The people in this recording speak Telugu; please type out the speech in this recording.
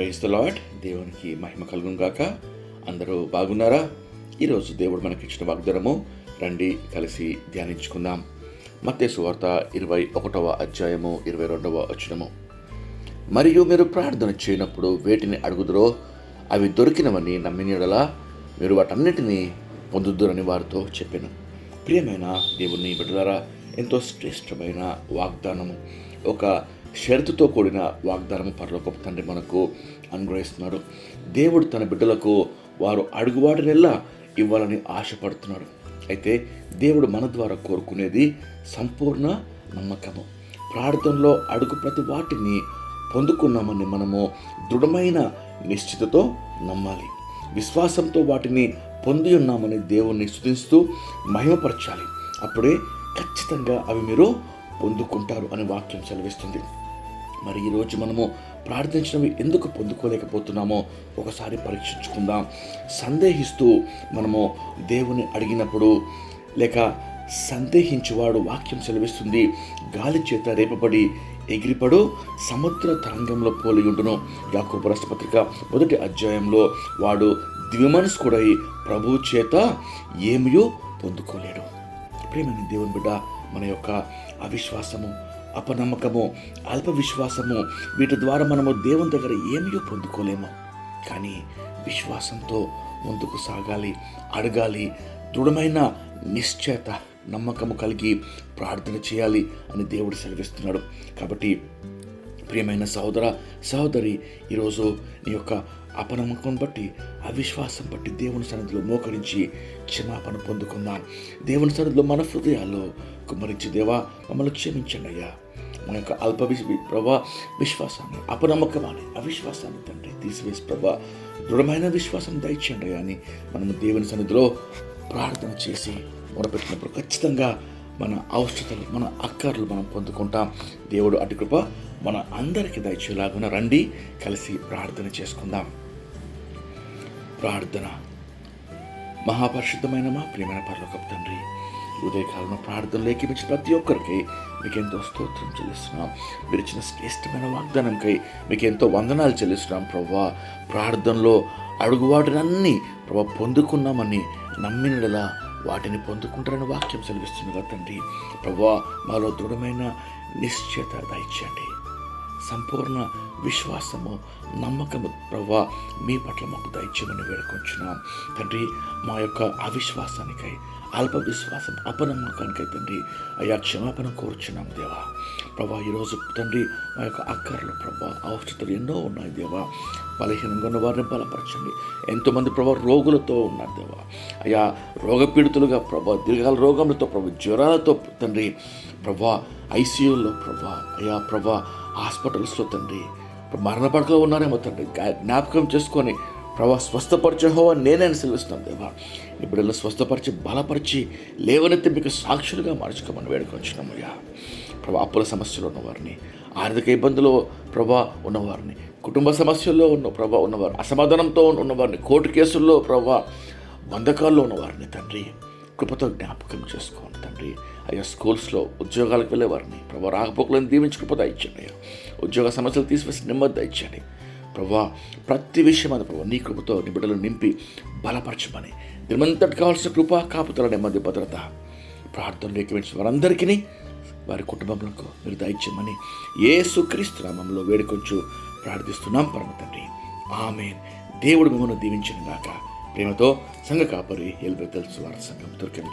ప్రైజ్ ద లాడ్ దేవునికి మహిమ కలుగును గాక. అందరూ బాగున్నారా? ఈరోజు దేవుడు మనకి ఇచ్చిన వాగ్దానము రండి కలిసి ధ్యానించుకుందాం. మత్తే సువార్త ఇరవై ఒకటవ అధ్యాయము ఇరవై రెండవ వచనము. మరియు మీరు ప్రార్థన చేయనప్పుడు వేటిని అడుగుదురో అవి దొరికినవని నమ్మినడలా మీరు వాటన్నిటినీ పొందుదురని వారితో చెప్పాను. ప్రియమైన దేవుని బిడ్డలారా ఎంతో శ్రేష్టమైన వాగ్దానము. ఒక షరతుతో కూడిన వాగ్దానం పరలోకపు తండ్రి మనకు అనుగ్రహిస్తున్నాడు. దేవుడు తన బిడ్డలకు వారు అడుగువాడినెల్లా ఇవ్వాలని ఆశపడుతున్నాడు. అయితే దేవుడు మన ద్వారా కోరుకునేది సంపూర్ణ నమ్మకము. ప్రార్థనలో అడుగు ప్రతి వాటిని పొందుకున్నామని మనము దృఢమైన నిశ్చితతో నమ్మాలి. విశ్వాసంతో వాటిని పొంది ఉన్నామని దేవుణ్ణి స్థుతిస్తూ మహిమపరచాలి. అప్పుడే ఖచ్చితంగా అవి మీరు పొందుకుంటారు అని వాక్యం సెలవిస్తుంది. మరి ఈరోజు మనము ప్రార్థించినవి ఎందుకు పొందుకోలేకపోతున్నామో ఒకసారి పరీక్షించుకుందాం. సందేహిస్తూ మనము దేవుని అడిగినప్పుడు లేక సందేహించువాడు వాక్యం సెలవిస్తుంది. గాలి చేత రేపబడి ఎగిరిపడు సముద్ర తరంగంలో పోలియుండును యాకోబు రాష్ట్రపత్రిక మొదటి అధ్యాయంలో వాడు ద్విమనస్కుడై ప్రభు చేత ఏమియో పొందుకోలేడు. ప్రేమని దేవుని బిడ్డ మన యొక్క అవిశ్వాసము అపనమ్మకము అల్ప విశ్వాసము వీటి ద్వారా మనము దేవుని దగ్గర ఏమియో పొందుకోలేము. కానీ విశ్వాసంతో ముందుకు సాగాలి అడగాలి దృఢమైన నిశ్చయత నమ్మకము కలిగి ప్రార్థన చేయాలి అని దేవుడు సెలవిస్తున్నాడు. కాబట్టి ప్రియమైన సహోదర సహోదరి ఈరోజు నీ యొక్క అపనమ్మకం బట్టి అవిశ్వాసం బట్టి దేవుని సన్నిధిలో మోకరించి క్షమాపణ పొందుకుందాం. దేవుని సన్నిధిలో మన హృదయాల్లో కుమరించి దేవా మమ్మల్ని క్షమించండి అయ్యా. మన యొక్క అల్ప విశ్ ప్రభా విశ్వాసాన్ని అపనమ్మకమాన్ని అవిశ్వాసాన్ని తండ్రి తీసివేసి ప్రభా దృఢమైన విశ్వాసం దయచేయండి అయ్యా అని మనము దేవుని సన్నిధిలో ప్రార్థన చేసి మొరపెట్టినప్పుడు ఖచ్చితంగా మన అవసరతలు మన అక్కర్లు మనం పొందుకుంటాం. దేవుడు అటు కృప మన అందరికీ దయచేలాగున రండి కలిసి ప్రార్థన చేసుకుందాం. ప్రార్థన. మహాపరిశుద్ధమైన మా ప్రియమైన పర్లోకపు తండ్రి ఉదయకాలంలో ప్రార్థనలు లేఖించిన ప్రతి ఒక్కరికి మీకెంతో స్తోత్రం చెల్లిస్తున్నాం. మీరు ఇచ్చిన శ్రేష్టమైన వాగ్దానంకై మీకెంతో వందనాలు చెల్లిస్తున్నాం ప్రభా ప్రార్థనలో అడుగువాటినన్నీ ప్రభా పొందుకున్నామని నమ్మినలా వాటిని పొందుకుంటారని వాక్యం సెలవిస్తున్నగా తండ్రి. ప్రభా మాలో దృఢమైన నిశ్చయత దయచేయండి. సంపూర్ణ విశ్వాసము నమ్మకము ప్రవ్వా మీ పట్ల మాకు దయచేయమని వేడుకొంచున్నాం. తండ్రి మా యొక్క అవిశ్వాసానికై అల్ప విశ్వాసం అపనమ్మకానికి తండ్రి. అయ్యా క్షమాపణ కోరుచున్నాం దేవా. ప్రభా ఈరోజు తండ్రి మా యొక్క అక్కర్లు ప్రభా అవసరతలు ఎన్నో ఉన్నాయి దేవా. బలహీనంగా ఉన్న వారిని బలపరచండి. ఎంతోమంది ప్రభా రోగులతో ఉన్నారు దేవా. అయ్యా రోగపీడితులుగా ప్రభా దీర్ఘాల రోగములతో ప్రభా జ్వరాలతో తండ్రి. ప్రభా ఐసీయూలో ప్రభా అయ్యా ప్రభా హాస్పిటల్స్లో తండ్రి. మరణ పడకలో ఉన్నారేమో తండ్రి. జ్ఞాపకం చేసుకొని ప్రభా స్వస్థపరిచే హోవా నేనే సెలవిస్తున్నాను దేవా. ఇప్పుడు స్వస్థపరిచి బలపరిచి లేవనెత్తి మీకు సాక్షులుగా మార్చుకోమని వేడుకొచ్చినామయ్యా ప్రభా అప్పుల సమస్యలు ఉన్నవారిని ఆర్థిక ఇబ్బందులు ప్రభా ఉన్నవారిని కుటుంబ సమస్యల్లో ఉన్న ప్రభా ఉన్నవారు అసమాధానంతో ఉన్నవారిని కోర్టు కేసుల్లో ప్రభా బంధకాల్లో ఉన్నవారిని తండ్రి కృపతో జ్ఞాపకం చేసుకోండి తండ్రి. అయ్యా స్కూల్స్లో ఉద్యోగాలకు వెళ్ళేవారిని ప్రభా రాకపోకలను దీవించి కృప దయచండి అయ్యా. ఉద్యోగ సమస్యలు తీసివేసి నెమ్మది ఇచ్చాడు ప్రభా ప్రతి విషయం అది ప్రభా నీ కృపతో నీ బిడ్డలను నింపి బలపరచమని. దినమంతటి కావాల్సిన కృప కాపుతల నెమ్మది భద్రత ప్రార్థనలు ఎక్కించిన వారందరికీ వారి కుటుంబములకు మీరు దయచేయమని ఏ సుక్రీస్తు నామంలో వేడుకొంచు ప్రార్థిస్తున్నాం పరమ తండ్రి. ఆమెన్. దేవుడు మిమ్మల్ని దీవించిన గాక ప్రేమతో సంఘ కాపరి ఎల్బెతల్స్ వారి సంఘం దొరికింది